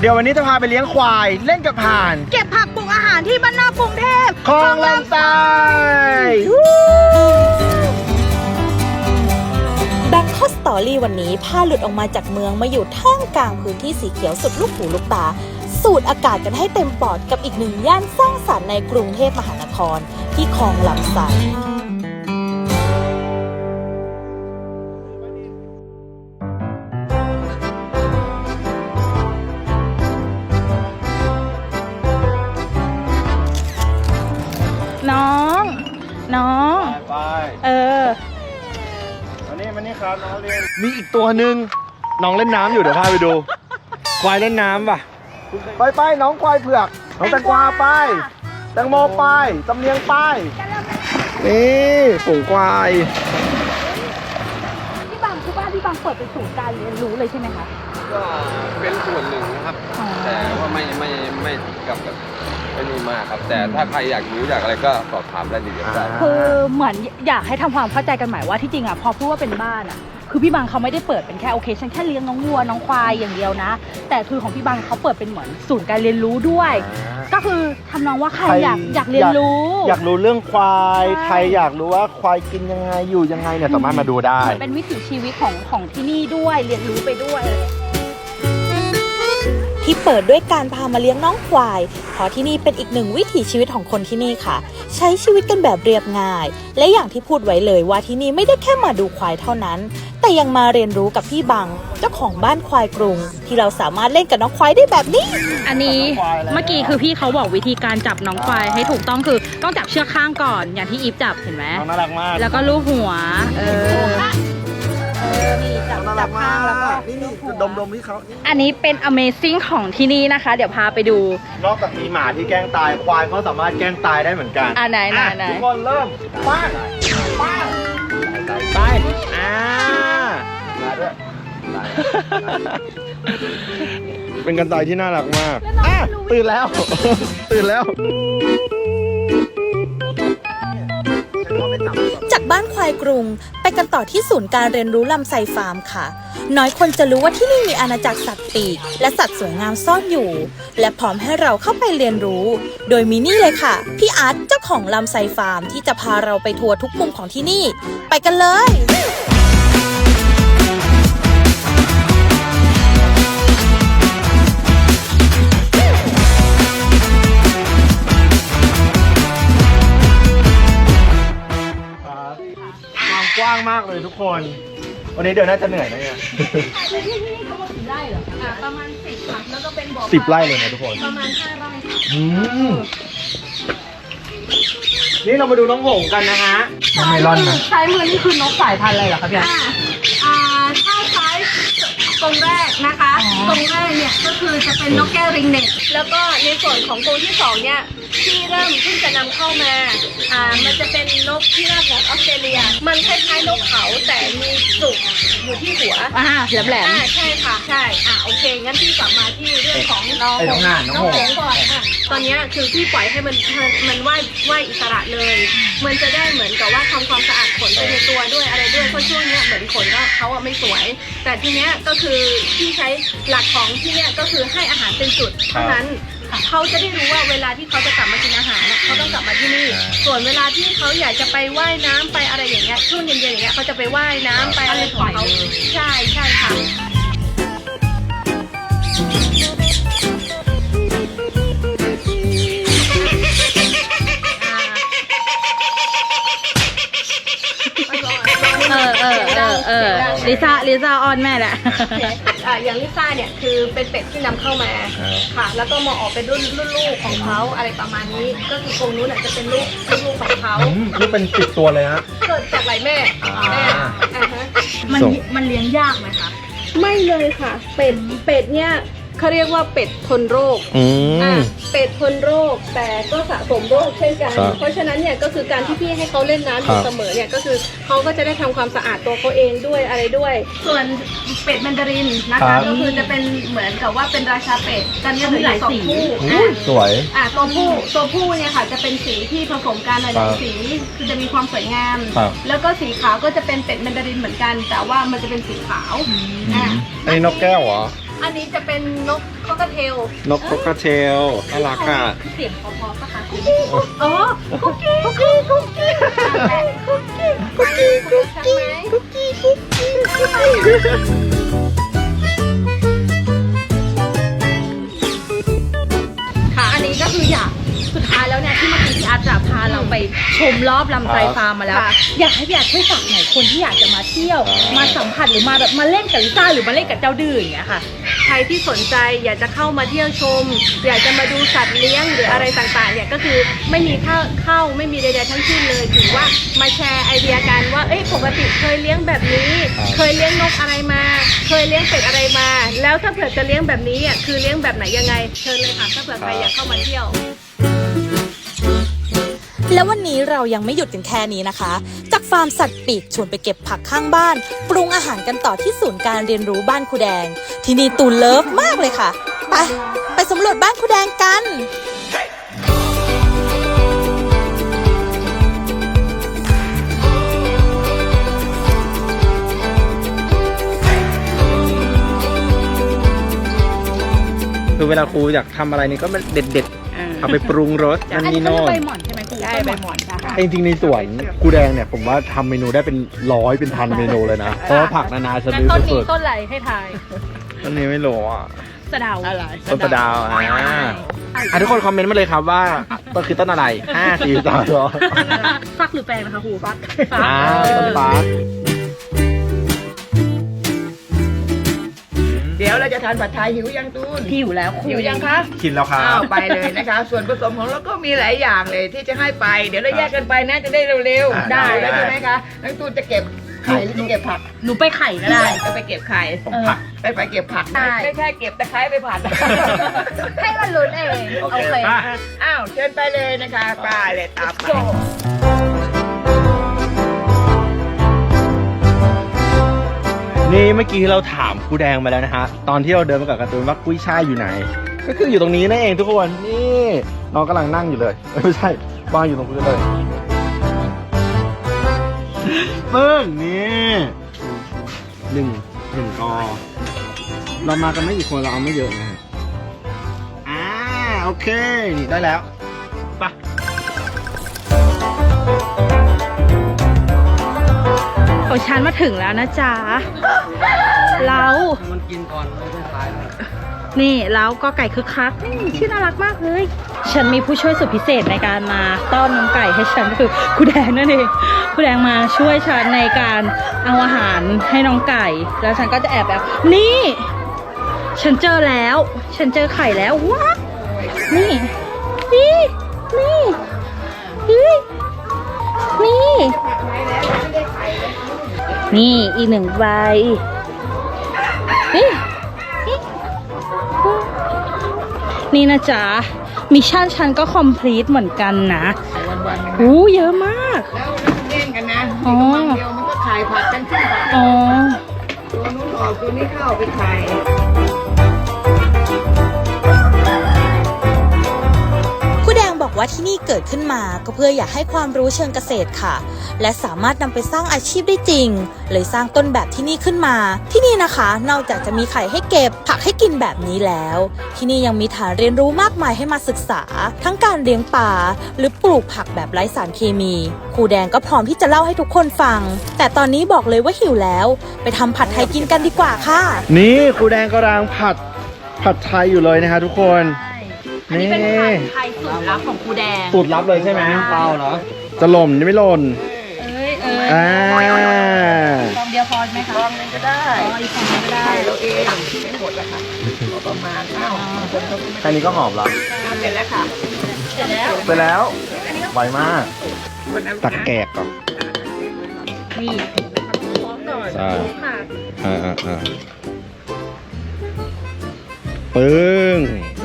เดี๋ยววันนี้จะพาไปเลี้ยงควาย เล่นกับห่าน เก็บผักปลูกอาหารที่บ้านนอกกรุงเทพคลองลำไส้แบงคอกสตอรี่วันนี้พาหลุดออกมาจากเมืองมาอยู่ท่ามกลางพื้นที่สีเขียวสุดลูกหูลูกตา สูดอากาศกันให้เต็มปอดกับอีกหนึ่งย่านสร้างสรรค์ในกรุงเทพมหานคร ที่คลองลำไส้ วันนี้วันนี้ครับน้องเรียนมีอีกตัวหนึ่งน้องเล่นน้ำอยู่เดี๋ยวพาไปดู ควายเล่นน้ำป่ะ ไปไปน้องควายเผือก น้องแตงกวาไป แตงโมไปจำเนียงไป นี่ฝูงควาย พี่บางคือบ้านพี่บางเปิดเป็นศูนย์การเรียนรู้เลยใช่ไหมคะ ก็เป็นส่วนหนึ่งนะครับอ๋อแต่ว่าไม่ไม่ไม่ถึงกับแบบไม่นี่มากครับ แต่ถ้าใครอยากรู้อยากอะไรก็สอบถามได้ดีเดียวได้ คือเหมือนอยากให้ทำความเข้าใจกันใหม่ว่าที่จริงอะพอพูดว่าเป็นบ้านอะคือพี่บางเขาไม่ได้เปิดเป็นแค่โอเคฉันแค่เลี้ยงน้องวัวน้องควายอย่างเดียวนะ แต่คือของพี่บางเขาเปิดเป็นเหมือนศูนย์การเรียนรู้ด้วย ก็คือทำนองว่าใครใครอยากอยากเรียนรู้ อยากรู้เรื่องควาย ใช่ ใครอยากรู้ว่าควายกินยังไงอยู่ยังไงเนี่ยสามารถมาดูได้ เหมือนเป็นวิถีชีวิตของของที่นี่ด้วยเรียนรู้ไปด้วย ที่เปิดด้วยการพามาเลี้ยงน้องควาย เพราะที่นี่เป็นอีกหนึ่งวิถีชีวิตของคนที่นี่ค่ะ ใช้ชีวิตกันแบบเรียบง่าย และอย่างที่พูดไว้เลยว่าที่นี่ไม่ได้แค่มาดูควายเท่านั้น แต่ยังมาเรียนรู้กับพี่บังเจ้าของบ้านควายกรุง ที่เราสามารถเล่นกับน้องควายได้แบบนี้ อันนี้จับน้องควายแล้วเมื่อกี้คือพี่เขาบอกวิธีการจับน้องควายให้ถูกต้องคือต้องจับเชือกข้างก่อน อย่างที่อีฟจับเห็นไหมน้องน่ารักมาก แล้วก็ลูบหัว เออเออ นี่จับน่าจัรับกมาข้างแล้วก็กนี่นี่คือดมดมที่เขาอันนี้เป็น Amazing ของที่นี่นะคะ เดี๋ยวพาไปดู นอกจากมีหมาที่แกล้งตายควายเขาสามารถแกล้งตายได้เหมือนกันอะไหนไหนไหนทุกคนเริ่มป้าป้าไปอ่ามาด้วยเป็นกันตายที่น่ารักมากอะตื่นแล้ว ตื่นแล้วายกรุง ไปกันต่อที่ศูนย์การเรียนรู้ลำไซฟาร์มค่ะ น้อยคนจะรู้ว่าที่นี่มีอาณาจักรสัตว์ปีก และสัตว์สวยงามซ่อนอยู่ และพร้อมให้เราเข้าไปเรียนรู้ โดยมีนี่เลยค่ะ พี่อาร์ตเจ้าของลำไซฟาร์มที่จะพาเราไปทัวร์ทุกมุมของที่นี่ ไปกันเลย ทุกคน วันนี้เดี๋ยวน่าจะเหนื่อยนะเนี่ยไร่เหรออะประมาณสิบค่ะแล้วก็เป็นบ่อสิบไร่เลยนะทุกคน ประมาณห้าไร่ค่ะอืม นี่เรามาดูน้องหงส์กันนะฮะ น้องไมลอนนะ ซ้ายมือนี่คือนกสายพันธุ์อะไรเหรอคะพี่อาร์ตอ่าถ้าซ้ายตรงแรกนะคะอ๋อ ตรงแรกเนี่ยก็คือจะเป็นนกแก้วริงเน็ตแล้วก็ในส่วนของตัวที่สองเนี่ยที่เริ่มเพิ่งจะนำเข้ามา อ่ามันจะเป็นนกที่ราบของออสเตรเลีย มันคล้ายๆนกเขาแต่มีจุกอยู่ที่หัวอ่าแหลมแหลมอ่าใช่ค่ะใช่อ่าโอเคงั้นพี่กลับมาที่เรื่องของน้องไอ้น้องห่านน้องน้องหหงงส์ ก่อนอะตอนเนี้ยคือพี่ปล่อยให้มันมันมันว่ายว่ายอิสระเลย มันจะได้เหมือนกับว่าทำความสะอาดขนไปในตัวด้วยอะไรด้วยเพราะช่วงเนี้ยเหมือนขนก็เขาอะไม่สวย แต่ทีเนี้ยก็คือที่ใช้หลักของที่เนี้ยก็คือให้อาหารเป็นจุดเท่านั้น เขาจะได้รู้ว่าเวลาที่เขาจะกลับมากินอาหารน่ะเขาต้องกลับมาที่นี่ ส่วนเวลาที่เขาอยากจะไปว่ายน้ำไปอะไรอย่างเงี้ยช่วงเย็นๆอย่างเงี้ยเขาจะไปว่ายน้ำไปอะไรของเขาใช่ใช่ค่ะ ลิซ่าลิซ่าออนแม่แหละ อ่าอย่างลิซ่าเนี่ยคือเป็นเป็ดที่นำเข้ามาค่ะ แล้วก็มาออกเป็นรุ่นรุ่นลูกของเขาอะไรประมาณนี้ ก็คือกรงนู้นอาจจะเป็นลูกลูกของเขาอืมนี่เป็นสิบตัวเลยฮะ เกิดจากหลายแม่อ่า แม่อ่าฮะมันส่ง มันเลี้ยงยากไหมคะ ไม่เลยค่ะ เป็ดเป็ดเนี่ย เขาเรียกว่าเป็ดทนโรคอือะม เป็ดทนโรคแต่ก็สะสมโรคเช่นกัน ครับเพราะฉะนั้นเนี่ยก็คือการที่พี่ให้เขาเล่นน้ำอครัยู่บเสมอเนี่ยก็คือเขาก็จะได้ทำความสะอาดตัวเขาเองด้วยอะไรด้วย ส่วนเป็ดแมนดารินนะครัคะบ ก็คือจะเป็นเหมือนกับว่าเป็นราชาเป็ดตอนนี้เหลืออยู่สองคู่อุ้ยสวย อะตัวผู้ตัวผู้เนี่ยค่ะจะเป็นสีที่ผสมกันหครัลายบๆสีคือจะมีความสวยงาม ครับ แล้วก็สีขาวก็จะเป็นเป็ดแมนดารินเหมือนกัน แต่ว่ามันจะเป็นสีขาวอะ อันนี้นกแก้วเหรอ อันนี้จะเป็นนกคอกเทลนกคอกเทลน่ารักอะเสียงเพอๆปะคะอ๋อคุกกี้คุกกี้คุกกี้คุกกี้คุกกี้คุกกี้คุกกี้คุกกี้คุกกี้ค่ะอันนี้ก็คืออยากสุดท้ายแล้วเนี่ยที่เมื่อกี้พี่อาร์ตจะพาเราไปชมรอบลำไส้ฟาร์มมาแล้ว อยากให้พี่อาร์ตช่วยฝากหน่อยคนที่อยากจะมาเที่ยว มาสัมผัสหรือมาแบบมาเล่นกับลิซ่าหรือมาเล่นกับเจ้าดื้ออย่างเงี้ยค่ะ ใครที่สนใจอยากจะเข้ามาเที่ยวชม อยากจะมาดูสัตว์เลี้ยงหรืออะไรต่างๆเนี่ยก็คือไม่มีค่าเข้าไม่มีใดๆทั้งสิ้นเลยถือว่ามาแชร์ไอเดียกันว่าเอ้ยปกติเคยเลี้ยงแบบนี้ เคยเลี้ยงนกอะไรมา เคยเลี้ยงเป็ดอะไรมา แล้วถ้าเผื่อจะเลี้ยงแบบนี้อะคือเลี้ยงแบบไหนยังไงเชิญเลยค่ะถ้าเผื่อใครอยากเข้ามาเที่ยว แล้ววันนี้เรายังไม่หยุดกันแค่นี้นะคะ จากฟาร์มสัตว์ปีกชวนไปเก็บผักข้างบ้าน ปรุงอาหารกันต่อที่ศูนย์การเรียนรู้บ้านครูแดง ที่นี่ตูนเลิฟมากเลยค่ะ ไป ไปสำรวจบ้านครูแดงกันคือเวลาครูอยากทำอะไรนี่ก็มันเด็ดๆเอาไปปรุงรสนั่นอันนี้นี่เขาโน่เรียกนใบหม่อน ใช่ไหมครูใช่ใบหม่อนค่ะจริงๆในสวนครูแดงเนี่ยผมว่าทำเมนูได้เป็นร้อยเป็นพันเมนูเลยนะ เพราะว่าผักนานาชงั้นนิดต้นสุนี้ดต้นอะไรให้ทายๆต้นนี้ไม่รู้อะสะเดาต้นสะดาวอ่าอะทุกคนคอมเมนต์มาเลยครับว่าต้นคือต้นอะไรห้าสี่สามสองฟักหรือแปลงนะคะครูฟัก อ่าต้นฟ้า เดี๋ยวเราจะทานผัดไทยหิวยังตูนหิวแล้วครูหิวยังคะกินแล้วครับอ้าวไปเลยนะคะ ส่วนผสมของเราก็มีหลายอย่างเลยที่จะให้ไป เดี๋ยวเราแยกกันไปนะจะได้เร็วอ่าๆได้ได้ แล้วใช่ไหมคะน้องตูนจะเก็บไข่หรือจะเก็บผักหนูไปไข่ก็ได้ จะไปเก็บไข่ ผมผัก ไปไปเก็บผักได้ ไม่ใช่เก็บตะไคร้ไปผัด ให้มันลุ้นเองโอเคอะอ้าวเชิญไปเลยนะคะไปเลยตามไป นี่เมื่อกี้เราถามครูแดงมาแล้วนะฮะ ตอนที่เราเดินมากับการ์ตูนว่ากุ้ยช่ายอยู่ไหน ก็คืออยู่ตรงนี้นั่นเองทุกคน นี่น้องกำลังนั่งอยู่เลยเอ้ยไม่ใช่วางอยู่ตรงพื้นเลยปึ้งนี่หนึ่งหนึ่งกอ เรามากันไม่กี่คนเราเอาไม่เยอะนะฮะอ่าโอเค นี่ได้แล้ว ของฉันมาถึงแล้วนะจ๊ะเล้ามันกินก่อนไม่ได้ทายเลยนี่เล้าก็ไก่คึกคักนี่ชื่อน่ารักมากเลย ฉันมีผู้ช่วยสุดพิเศษในการมาต้อนน้องไก่ให้ฉันก็คือคุณแดงนั่นเองคุณแดงมาช่วยฉันในการเอาอาหารให้น้องไก่ แล้วฉันก็จะแอบแบบนี่ ฉันเจอแล้ว ฉันเจอไข่แล้วว้าวนี่นี่นี่เฮ้ยนี่ นี่อีกหนึ่งใบนี่นี่นี่นะจ๊ะ มิชชั่นฉันก็คอมพลีทเหมือนกันนะวันๆกันนะอู้เยอะมาก แล้วเล่นกันนะอ๋อมีกระมังเดียวมันก็ขายผัดกันขึ้นผัดอ๋อตัวนู้นออกตัวนี้เข้าไปขาย ว่าที่นี่เกิดขึ้นมาก็เพื่ออยากให้ความรู้เชิงเกษตรค่ะ และสามารถนำไปสร้างอาชีพได้จริง เลยสร้างต้นแบบที่นี่ขึ้นมา ที่นี่นะคะ นอกจากจะมีไข่ให้เก็บ ผักให้กินแบบนี้แล้ว ที่นี่ยังมีฐานเรียนรู้มากมายให้มาศึกษา ทั้งการเลี้ยงป่าหรือปลูกผักแบบไร้สารเคมีครูแดงก็พร้อมที่จะเล่าให้ทุกคนฟัง แต่ตอนนี้บอกเลยว่าหิวแล้ว ไปทำผัดไทยกินกันดีกว่าค่ะ นี่ครูแดงกำลังผัดผัดไทยอยู่เลยนะฮะทุกคน อันนี้เป็นผัดไทยสูตรลับของครูแดง สูตรลับเลยใช่ไหมเปล่าเหรอ จะหล่นไม่หล่น เอ้ยเอ้ยอ่า ฟองเดียวพอไหมคะลองนึงก็ได้อ๋ออีกฟองนึงก็ได้ใช่เราเองไม่หมดแล้วค่ะเอาประมาณอ้าวคนเขาแค่นี้ก็หอมแล้วทำเสร็จแล้วค่ะ เสร็จแล้ว ไปแล้วไวมากคนน้ำตักแกะก่อนนี่พร้อมก่อนใช่ค่ะอ่าอ่าอ่าปึ้ง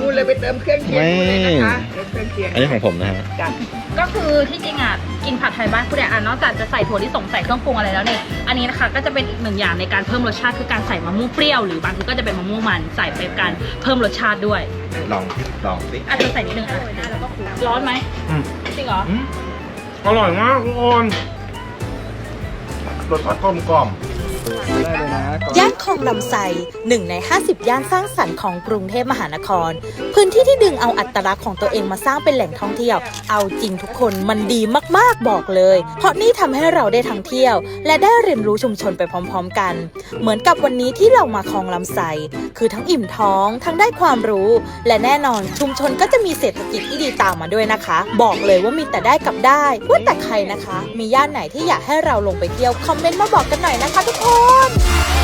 นู่นเลยไปเติมเครื่องเคียงนู่นเลยนะคะเติมเครื่องเคียงอันนี้ของผมนะฮะจัดก็คือที่จริงอะกินผัดไทยบ้านคุณแดงอะนอกจากจะใส่ถั่วลิสงใส่เครื่องปรุงอะไรแล้วเนี่ยอันนี้นะคะก็จะเป็นอีกหนึ่งอย่างในการเพิ่มรสชาติคือการใส่มะม่วงเปรี้ยวหรือบางทีก็จะเป็นมะม่วงมันใส่ไปการเพิ่มรสชาติด้วยลองลองสิอาจจะใส่นิดนึงอะร้อนไหมอืมจริงเหรออร่อยมากทุกคนรสชาติกลมกล่อม ได้เลยนะย่านคลองลำไส้หนึ่งใน 50 ย่านสร้างสรรค์ของกรุงเทพมหานคร พื้นที่ที่ดึงเอาอัตลักษณ์ของตัวเองมาสร้างเป็นแหล่งท่องเที่ยว เอาจริงทุกคนมันดีมากๆบอกเลย เพราะนี่ทำให้เราได้ทั้งเที่ยว และได้เรียนรู้ชุมชนไปพร้อมๆกัน เหมือนกับวันนี้ที่เรามาคลองลำไส้คือทั้งอิ่มท้องทั้งได้ความรู้ และแน่นอนชุมชนก็จะมีเศรษฐกิจที่ดีตามมาด้วยนะคะ บอกเลยว่ามีแต่ได้กับได้ว่าแต่ใครนะคะ มีย่านไหนที่อยากให้เราลงไปเที่ยวคอมเมนต์มาบอกกันหน่อยนะคะทุกคน on!